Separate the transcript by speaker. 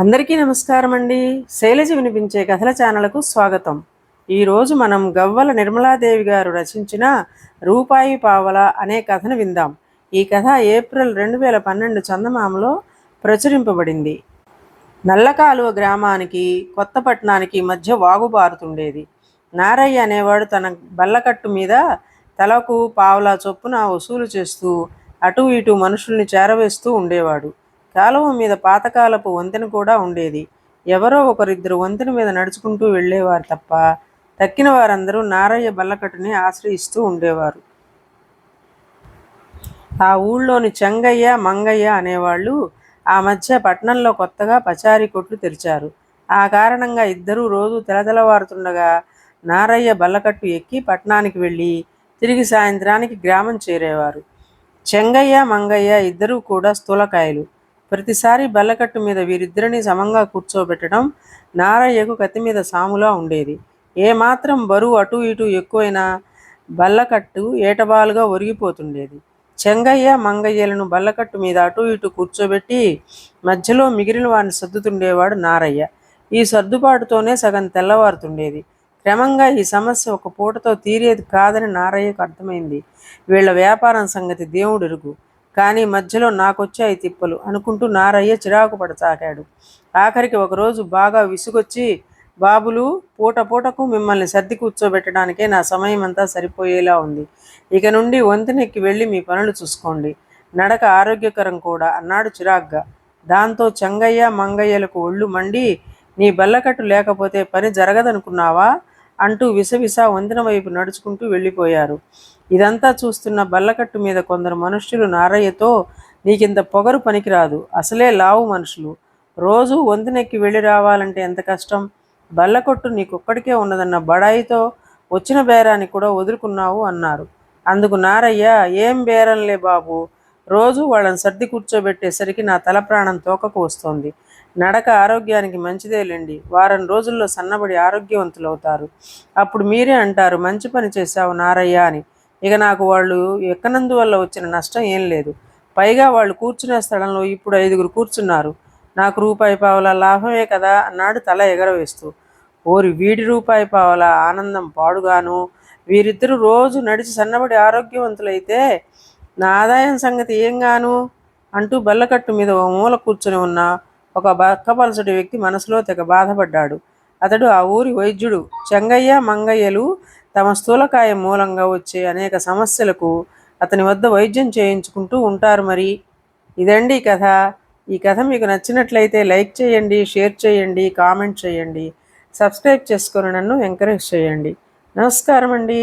Speaker 1: అందరికీ నమస్కారం అండి శైలజ వినిపించే కథల ఛానల్కు స్వాగతం. ఈరోజు మనం గవ్వల నిర్మలాదేవి గారు రచించిన రూపాయి పావల అనే కథను విందాం. ఈ కథ ఏప్రిల్ రెండు వేల పన్నెండు చందమామలో ప్రచురింపబడింది. నల్లకాలువ గ్రామానికి కొత్తపట్నానికి మధ్య వాగుబారుతుండేది. నారయ్య అనేవాడు తన బల్లకట్టు మీద తలకు పావలా చొప్పున వసూలు చేస్తూ అటు ఇటు మనుషుల్ని చేరవేస్తూ ఉండేవాడు. కాలువ మీద పాతకాలపు వంతెన కూడా ఉండేది. ఎవరో ఒకరిద్దరు వంతెన మీద నడుచుకుంటూ వెళ్ళేవారు తప్ప తక్కిన వారందరూ నారయ్య బల్లకట్టుని ఆశ్రయిస్తూ ఉండేవారు. ఆ ఊళ్ళోని చెంగయ్య మంగయ్య అనేవాళ్ళు ఆ మధ్య పట్టణంలో కొత్తగా పచారీ కొట్లు తెరిచారు. ఆ కారణంగా ఇద్దరూ రోజు తెలతెలవారుతుండగా నారయ్య బల్లకట్టు ఎక్కి పట్టణానికి వెళ్ళి తిరిగి సాయంత్రానికి గ్రామం చేరేవారు. చెంగయ్య మంగయ్య ఇద్దరూ కూడా స్థూలకాయలు. ప్రతిసారి బల్లకట్టు మీద వీరిద్దరిని సమంగా కూర్చోబెట్టడం నారయ్యకు కత్తి మీద సాములా ఉండేది. ఏమాత్రం బరువు అటు ఇటు ఎక్కువైనా బల్లకట్టు ఏటబాలుగా ఒరిగిపోతుండేది. చెంగయ్య మంగయ్యలను బల్లకట్టు మీద అటు ఇటు కూర్చోబెట్టి మధ్యలో మిగిలిన వారిని సర్దుతుండేవాడు నారయ్య. ఈ సర్దుబాటుతోనే సగం తెల్లవారుతుండేది. క్రమంగా ఈ సమస్య ఒక పూటతో తీరేది కాదని నారయ్యకు అర్థమైంది. వీళ్ళ వ్యాపారం సంగతి దేవుడు ఎరుగు కానీ మధ్యలో నాకొచ్చాయి తిప్పలు అనుకుంటూ నారయ్య చిరాకు పడసాగాడు ఆఖరికి ఒకరోజు బాగా విసుగొచ్చి బాబులు పూట పూటకు మిమ్మల్ని సర్ది కూర్చోబెట్టడానికే నా సమయం అంతా సరిపోయేలా ఉంది. ఇక నుండి వంతెనెక్కి వెళ్ళి మీ పనులు చూసుకోండి. నడక ఆరోగ్యకరం కూడా అన్నాడు చిరాగ్గా. దాంతో చెంగయ్య మంగయ్యలకు ఒళ్ళు మండి నీ బల్లకట్టు లేకపోతే పని జరగదనుకున్నావా? అంటూ విసవిస వంతెన వైపు నడుచుకుంటూ వెళ్ళిపోయారు. ఇదంతా చూస్తున్న బల్లకట్టు మీద కొందరు మనుష్యులు నారయ్యతో నీకింత పొగరు పనికిరాదు అసలే లావు మనుషులు. రోజు వంతెనెక్కి వెళ్ళి రావాలంటే ఎంత కష్టం? బల్లకొట్టు నీకొక్కడికే ఉన్నదన్న బడాయితో వచ్చిన బేరాన్ని కూడా వదులుకున్నావు అన్నారు. అందుకు నారయ్య ఏం బేరంలే బాబు రోజు వాళ్ళని సర్ది కూర్చోబెట్టేసరికి నా తల ప్రాణం తోకకు వస్తోంది. నడక ఆరోగ్యానికి మంచిదేలేండి. వారం రోజుల్లో సన్నబడి ఆరోగ్యవంతులవుతారు. అప్పుడు మీరే అంటారు మంచి పని చేశావు నారయ్య అని. ఇక నాకు వాళ్ళు ఎక్కనందువల్ల వచ్చిన నష్టం ఏం లేదు. పైగా వాళ్ళు కూర్చునే స్థలంలో ఇప్పుడు ఐదుగురు కూర్చున్నారు. నాకు రూపాయి పావలా లాభమే కదా అన్నాడు తల ఎగరవేస్తూ. ఓరి వీడి రూపాయి పావలా ఆనందం పాడుగాను. వీరిద్దరూ రోజు నడిచి సన్నబడి ఆరోగ్యవంతులైతే నా ఆదాయం సంగతి ఏం గాను? అంటూ బల్లకట్టు మీద ఓ మూల కూర్చొని ఉన్న. ఒక బక్కపలసటి వ్యక్తి మనసులో తెగ బాధపడ్డాడు. అతడు ఆ ఊరి వైద్యుడు. చెంగయ్య మంగయ్యలు తమ స్థూలకాయం మూలంగా వచ్చే అనేక సమస్యలకు అతని వద్ద వైద్యం చేయించుకుంటూ ఉంటారు మరి. ఇదండి కథ. ఈ కథ మీకు నచ్చినట్లయితే లైక్ చేయండి షేర్ చేయండి కామెంట్ చేయండి. సబ్స్క్రైబ్ చేసుకొని నన్ను ఎంకరేజ్ చేయండి. నమస్కారం అండి